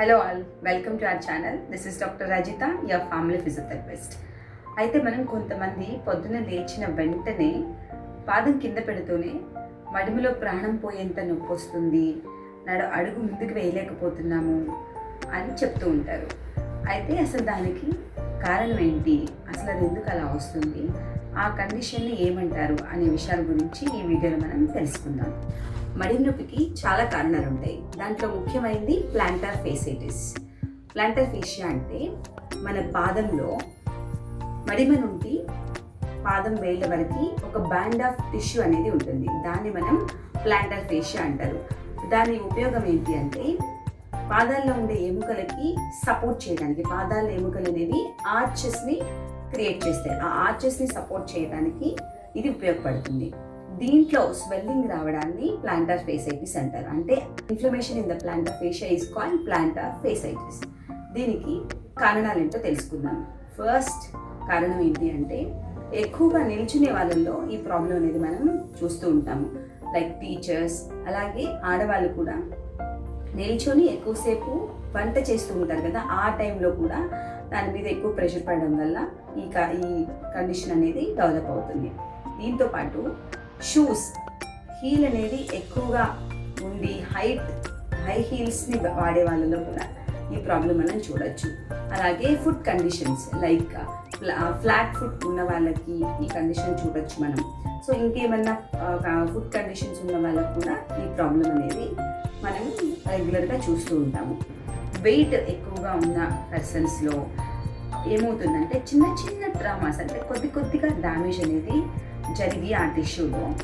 Hello all welcome to our channel this is doctor Rajitha your family physiotherapist అయితే మనం కొంతమంది పొద్దున లేచిన వెంటనే పాదం కింద పెడుతూనే మడిమిలో ప్రాణం పోయేంత నొప్పి వస్తుంది నడు అడుగు ముందుకు వేయలేకపోతున్నాము అని చెప్తూ ఉంటారు. అయితే అసలు దానికి కారణం ఏంటి? అసలు అది ఎందుకు అలా వస్తుంది? ఆ కండిషన్ని ఏమంటారు? అనే విషయాల గురించి ఈ వీడియోలో మనం తెలుసుకుందాం. మడిమ నొప్పికి చాలా కారణాలు ఉంటాయి. దాంట్లో ముఖ్యమైనది ప్లాంటార్ ఫేసైటిస్ ప్లాంటార్ ఫేషియా అంటే మన పాదంలో మడిమ నుండి పాదం వేళ్ళ వరకు ఒక బ్యాండ్ ఆఫ్ టిష్యూ అనేది ఉంటుంది. దాన్ని మనం ప్లాంటార్ ఫేషియా అంటారు. దాని ఉపయోగం ఏంటి అంటే పాదాల్లో ఉండే ఎముకలకి సపోర్ట్ చేయడానికి పాదాల ఎముకలు అనేవి ఆర్చెస్ని క్రియేట్ చేస్తాయి. ఆ ఆర్చెస్ని సపోర్ట్ చేయడానికి ఇది ఉపయోగపడుతుంది. దీంట్లో స్వెల్లింగ్ రావడాన్ని ప్లాంటార్ ఫేసైటిస్ అంటారు. అంటే inflammation in the plantar fascia is called plantar fasciitis దీనికి కారణాలు ఏంటో తెలుసుకుందాం. ఫస్ట్ కారణం ఏంటి అంటే ఎక్కువగా నిల్చునే వాళ్ళల్లో ఈ ప్రాబ్లం అనేది మనం చూస్తూ ఉంటాము. లైక్ టీచర్స్ అలాగే ఆడవాళ్ళు కూడా. నిల్చొని ఎక్కువసేపు వంట చేస్తూ ఉంటారు కదా ఆ టైంలో కూడా దాని మీద ఎక్కువ ప్రెషర్ పడడం వల్ల ఈ క- ఈ కండిషన్ అనేది డెవలప్ అవుతుంది. దీంతో పాటు షూస్ హీల్ అనేది ఎక్కువగా ఉండి హైట్ హై హీల్స్ని వాడే వాళ్ళలో కూడా ఈ ప్రాబ్లం మనం చూడొచ్చు. అలాగే food conditions like flat food ఉన్న వాళ్ళకి ఈ కండిషన్ చూడొచ్చు మనం. సో ఇంకేమన్నా ఫుడ్ కండిషన్స్ ఉన్న వాళ్ళకి కూడా ఈ ప్రాబ్లం అనేది మనం రెగ్యులర్గా చూస్తూ ఉంటాము. వెయిట్ ఎక్కువగా ఉన్న పర్సన్స్లో ఏమవుతుందంటే చిన్న చిన్న డ్రామాస్ అంటే కొద్ది కొద్దిగా డ్యామేజ్ అనేది జరిగి ఆ టిష్యూలో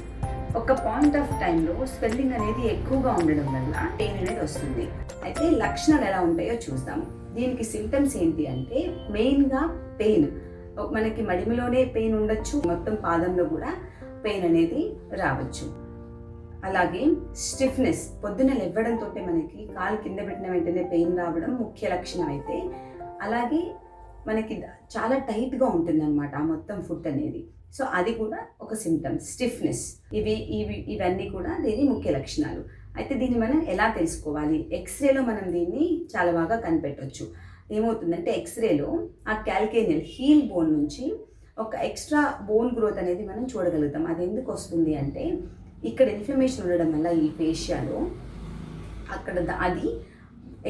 ఒక పాయింట్ ఆఫ్ టైంలో స్వెల్లింగ్ అనేది ఎక్కువగా ఉండడం వల్ల పెయిన్ అనేది వస్తుంది. అయితే లక్షణాలు ఎలా ఉంటాయో చూద్దాము దీనికి సిమ్టమ్స్ ఏంటి అంటే మెయిన్గా పెయిన్ మనకి మడిమిలోనే పెయిన్ ఉండొచ్చు మొత్తం పాదంలో కూడా పెయిన్ అనేది రావచ్చు. అలాగే స్టిఫ్నెస్ పొద్దున లేవడంతో మనకి కాలు కింద పెట్టిన వెంటనే పెయిన్ రావడం ముఖ్య లక్షణం అయితే. అలాగే మనకి చాలా టైట్గా ఉంటుంది అనమాట ఆ మొత్తం ఫుడ్ అనేది. సో అది కూడా ఒక సిమ్టమ్ స్టిఫ్నెస్ ఇవి ఇవి ఇవన్నీ కూడా దీని ముఖ్య లక్షణాలు. అయితే దీన్ని మనం ఎలా తెలుసుకోవాలి? ఎక్స్రేలో మనం దీన్ని చాలా బాగా కనిపెట్టవచ్చు ఏమవుతుందంటే ఎక్స్రేలో ఆ క్యాల్కేనియల్ హీల్ బోన్ నుంచి ఒక ఎక్స్ట్రా బోన్ గ్రోత్ అనేది మనం చూడగలుగుతాం. అది ఎందుకు వస్తుంది అంటే ఇక్కడ ఇన్ఫ్లమేషన్ ఉండడం వల్ల ఈ ఫేషియాలో అక్కడ అది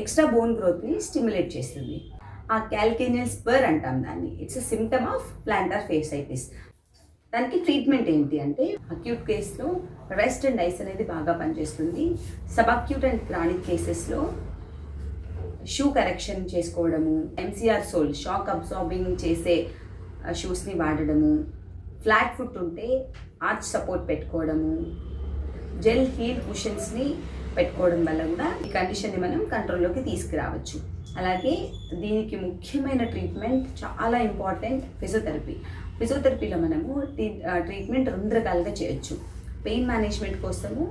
ఎక్స్ట్రా బోన్ గ్రోత్ని స్టిమ్యులేట్ చేస్తుంది. ఆ క్యాల్కేనియల్ స్పర్ అంటాం దాన్ని. It's a symptom of plantar fasciitis దానికి ట్రీట్మెంట్ ఏంటి అంటే అక్యూట్ కేసులో రెస్ట్ అండ్ ఐస్ అనేది బాగా పనిచేస్తుంది. సబ్ అక్యూట్ అండ్ క్రానిక్ కేసెస్లో షూ కరెక్షన్ చేసుకోవడము ఎంసీఆర్ సోల్ షాక్ అబ్జార్బింగ్ చేసే షూస్ని వాడడము ఫ్లాట్ ఫుట్ ఉంటే ఆర్చ్ సపోర్ట్ పెట్టుకోవడము జెల్ హీల్ కుషన్స్ని పెట్టుకోవడం వల్ల కూడా ఈ కండిషన్ని మనం కంట్రోల్లోకి తీసుకురావచ్చు. అలాగే దీనికి ముఖ్యమైన ట్రీట్మెంట్ చాలా ఇంపార్టెంట్ ఫిజియోథెరపీ. ఫిజియోథెరపీలో మనము ట్రీట్మెంట్ రెండు రకాలుగా చేయొచ్చు. పెయిన్ మేనేజ్మెంట్ కోసము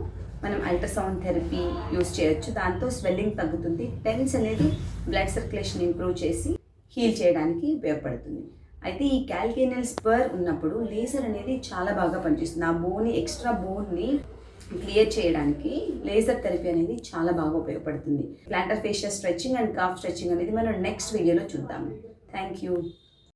మనం అల్ట్రాసౌండ్ థెరపీ యూస్ చేయొచ్చు. దాంతో స్వెల్లింగ్ తగ్గుతుంది. టెన్స్ అనేది బ్లడ్ సర్క్యులేషన్ ఇంప్రూవ్ చేసి హీల్ చేయడానికి ఉపయోగపడుతుంది. అయితే ఈ క్యాల్కేనియల్ స్పర్ ఉన్నప్పుడు లేజర్ అనేది చాలా బాగా పనిచేస్తుంది. ఆ బోని ఎక్స్ట్రా బోన్ని క్లియర్ చేయడానికి లేజర్ థెరపీ అనేది చాలా బాగా ఉపయోగపడుతుంది. Plantar fascial stretching and calf stretching అనేది మనం నెక్స్ట్ వీడియోలో చూద్దాము థ్యాంక్ యూ